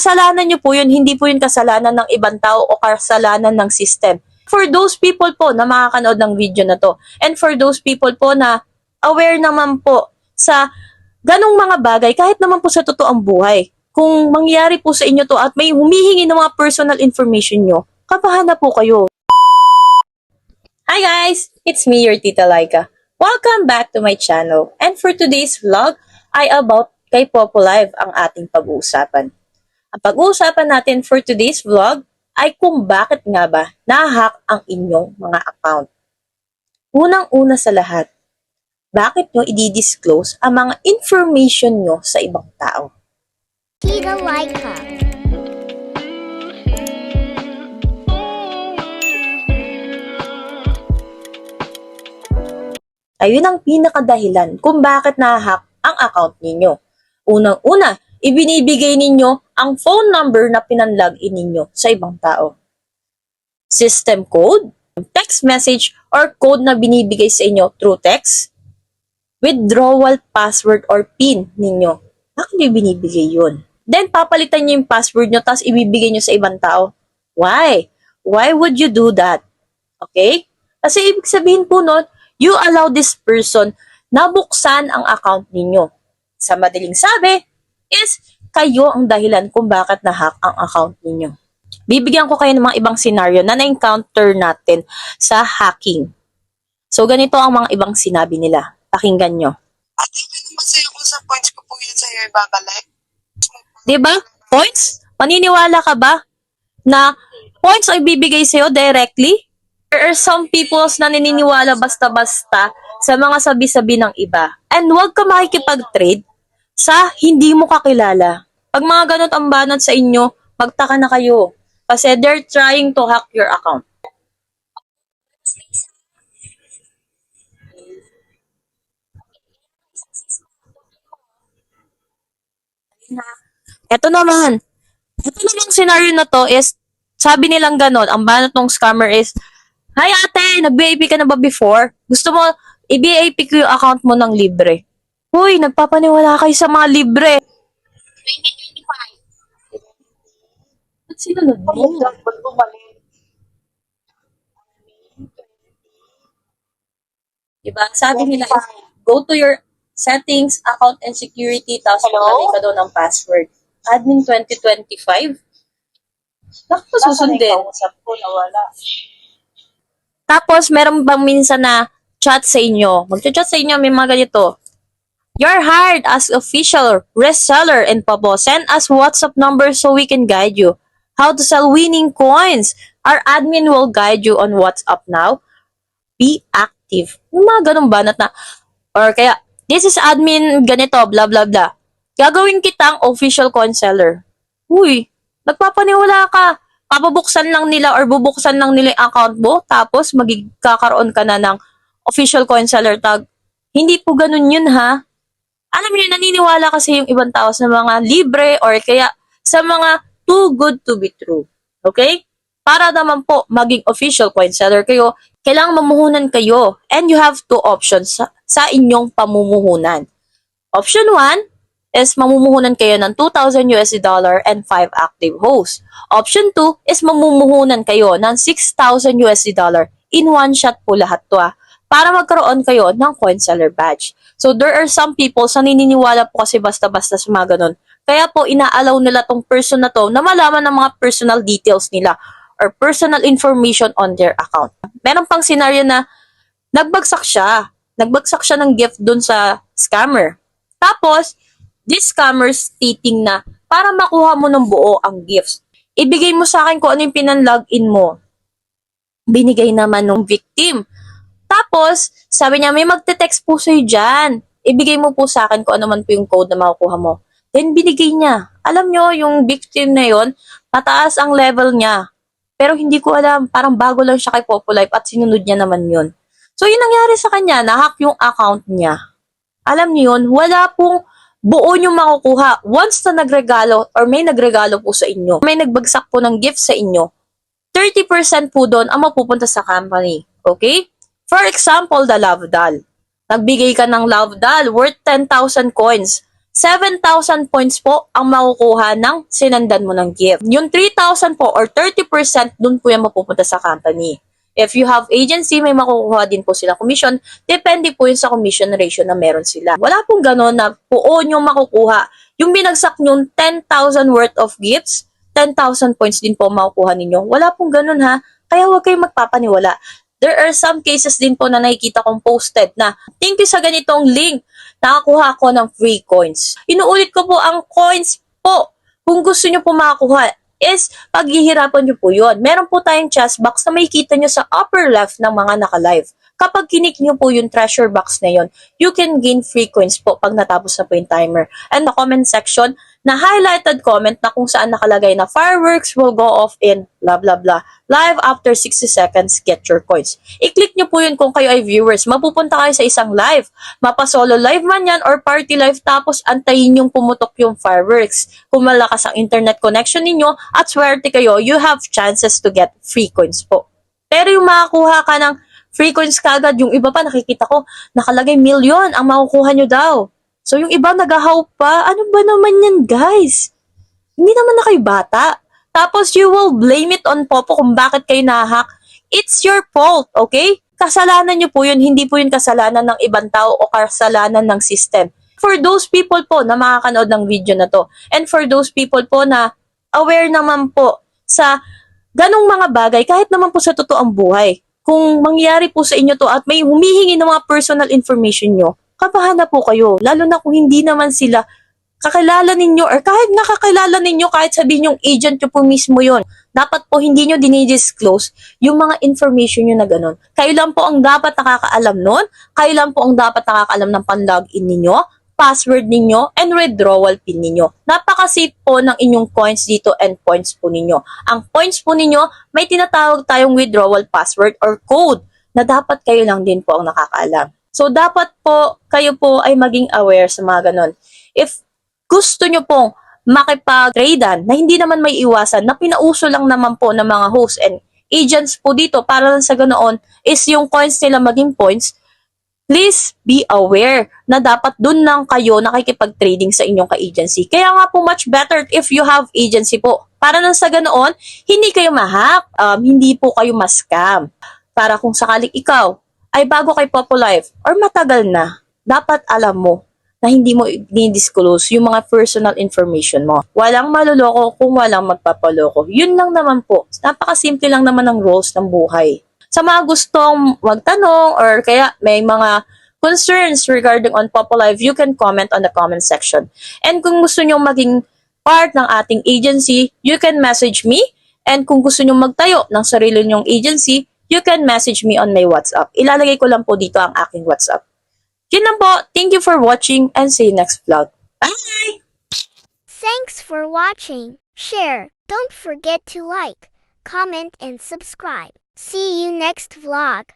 Kasalanan nyo po yun, hindi po yun kasalanan ng ibang tao o kasalanan ng system. For those people po na makakanood ng video na to, and for those people po na aware naman po sa ganong mga bagay, kahit naman po sa totoong buhay, kung mangyari po sa inyo to at may humihingi ng mga personal information nyo, kabahan na po kayo. Hi guys! It's me, your Tita Laika. Welcome back to my channel. And for today's vlog, ay about kay Popo Live ang ating pag-uusapan. Ang pag-uusapan natin for today's vlog ay kung bakit nga ba nahack ang inyong mga account. Unang-una sa lahat, bakit nyo i-disclose ang mga information nyo sa ibang tao? Ayun ang pinakadahilan kung bakit nahack ang account ninyo. Unang-una, ibinibigay ninyo ang phone number na pinanlogin ninyo sa ibang tao. System code, text message, or code na binibigay sa inyo through text, withdrawal password or PIN ninyo. Bakit nyo binibigay yun? Then, papalitan nyo yung password nyo tapos ibibigay nyo sa ibang tao. Why? Why would you do that? Okay? Kasi ibig sabihin po nun, you allow this person na buksan ang account ninyo. Sa madaling sabi, is kayo ang dahilan kung bakit na-hack ang account ninyo. Bibigyan ko kayo ng mga ibang scenario na na-encounter natin sa hacking. So, ganito ang mga ibang sinabi nila. Pakinggan nyo. Ate, may naman sa'yo kung sa points ko po yun sa'yo ibabalik. 'Di ba? Points? Maniniwala ka ba na points ay bibigay sa'yo directly? There are some peoples na naniniwala basta-basta sa mga sabi-sabi ng iba. And huwag ka makikipag-trade sa hindi mo kakilala. Pag mga ganot ang banat sa inyo, magtaka na kayo. Kasi they're trying to hack your account. Ito naman. Ito namang scenario na to is, sabi nilang ganon, ang banat ng scammer is, Hi ate, nag-VIP ka na ba before? Gusto mo, i-VIP ko yung account mo ng libre. Uy, nagpapaniwala kayo sa mga libre. 2025. Ba't sinunod mo? Diba? Sabi nila, go to your settings, account and security, tapos Hello? maglagay ka doon ng password. Admin 2025? Bakit susundin? Tapos, meron bang minsan na chat sa inyo? Magchat sa inyo, may mga ganito. You're hired as official reseller in Pabo. Send us WhatsApp number so we can guide you. How to sell winning coins. Our admin will guide you on WhatsApp now. Be active. Yung mga ganun banat na, or kaya, this is admin ganito, blah, blah, blah. Gagawin kitang official coin seller. Uy, nagpapaniwala ka papabuksan lang nila or bubuksan lang nila yung account mo, tapos magkakaroon ka na ng official coin seller tag. Hindi po ganun yun ha. Alam niyo, naniniwala kasi yung ibang tao sa mga libre or kaya sa mga too good to be true. Okay? Para naman po maging official coin seller kayo, kailangang mamuhunan kayo and you have two options sa, sa inyong pamumuhunan. Option 1 is mamumuhunan kayo ng 2,000 USD dollar and 5 active hosts. Option 2 is mamumuhunan kayo ng 6,000 USD dollar in one shot po lahat to ah, para magkaroon kayo ng coin seller badge. So there are some people sa nininiwala po kasi basta-basta sa mga ganun. Kaya po inaalaw nila tong person na to na malaman ng mga personal details nila or personal information on their account. Meron pang scenario na nagbagsak siya. Nagbagsak siya ng gift dun sa scammer. Tapos, this scammer stating na para makuha mo ng buo ang gifts, ibigay mo sa akin kung ano yung pinanlogin mo. Binigay naman ng victim. Tapos, sabi niya, may magte-text po sa'yo dyan. Ibigay mo po sa akin kung ano man po yung code na makukuha mo. Then, binigay niya. Alam nyo, yung victim na yon mataas ang level niya. Pero hindi ko alam, parang bago lang siya kay Popolife at sinunod niya naman yun. So, yun nangyari sa kanya, nahack yung account niya. Alam niyo yun, wala pong buo yung makukuha. Once na nagregalo or may nagregalo po sa inyo, may nagbagsak po ng gift sa inyo, 30% po doon ang mapupunta sa company. Okay? For example, the love doll. Nagbigay ka ng love doll worth 10,000 coins. 7,000 points po ang makukuha ng sinandan mo ng gift. Yung 3,000 po or 30% dun po yan mapupunta sa company. If you have agency, may makukuha din po sila commission. Depende po yun sa commission ratio na meron sila. Wala pong gano'n na poon yung makukuha. Yung binagsak nyong 10,000 worth of gifts, 10,000 points din po makukuha ninyo. Wala pong ganun ha. Kaya huwag kayong magpapaniwala. There are some cases din po na nakikita kong posted na thank you sa ganitong link. Nakakuha ako ng free coins. Inuulit ko po ang coins po. Kung gusto nyo po makakuha is paghihirapan nyo po yun. Meron po tayong chest box na makikita nyo sa upper left ng mga naka-live. Kapag kinik nyo po yung treasure box na yun, you can gain free coins po pag natapos na po yung timer. And the comment section, na highlighted comment na kung saan nakalagay na fireworks will go off in blah blah blah. Live after 60 seconds, get your coins. I-click nyo po yun kung kayo ay viewers. Mapupunta kayo sa isang live. Mapa solo live man yan or party live tapos antayin yung pumutok yung fireworks. Kung malakas ang internet connection ninyo at swerte kayo, you have chances to get free coins po. Pero yung makakuha ka ng free coins kagad, yung iba pa nakikita ko, nakalagay million ang makukuha nyo daw. So yung iba nagahaw pa, ano ba naman yan guys? Hindi naman na kayo bata. Tapos you will blame it on Popo kung bakit kayo nahack. It's your fault, okay? Kasalanan nyo po yun, hindi po yun kasalanan ng ibang tao o kasalanan ng system. For those people po na makakanood ng video na to, and for those people po na aware naman po sa ganong mga bagay, kahit naman po sa totoong buhay, kung mangyari po sa inyo to at may humihingi ng mga personal information nyo, kabahan na po kayo. Lalo na kung hindi naman sila kakilala ninyo or kahit nakakilala ninyo kahit sabihin yung agent nyo po mismo yon dapat po hindi nyo dinidisclose yung mga information nyo na ganun. Kayo lang po ang dapat nakakaalam nun, kayo lang po ang dapat nakakaalam ng pan-login ninyo, password ninyo, and withdrawal pin ninyo. Napaka-safe po ng inyong coins dito and points po ninyo. Ang points po ninyo, may tinatawag tayong withdrawal password or code na dapat kayo lang din po ang nakakaalam. So, dapat po kayo po ay maging aware sa mga ganun. If gusto nyo pong makipag-tradean na hindi naman may iwasan, na pinauso lang naman po ng mga hosts and agents po dito para lang sa ganoon is yung coins nila maging points, please be aware na dapat dun lang kayo nakikipag-trading sa inyong ka-agency. Kaya nga po much better if you have agency po. Para lang sa ganoon, hindi kayo mahack, um, hindi po kayo ma-scam. Para kung sakaling ikaw ay bago kay Popolive or matagal na, dapat alam mo na hindi mo i-disclose yung mga personal information mo. Walang maluloko kung walang magpapaloko. Yun lang naman po. Napakasimple lang naman ng rules ng buhay. Sa mga gustong magtanong or kaya may mga concerns regarding on Popolive, you can comment on the comment section. And kung gusto nyo maging part ng ating agency, you can message me. And kung gusto nyo magtayo ng sarili nyong agency, you can message me on my WhatsApp. Ilalagay ko lang po dito ang aking WhatsApp. Yun lang po. Thank you for watching and see you next vlog. Bye! Thanks for watching. Share. Don't forget to like, comment, and subscribe. See you next vlog.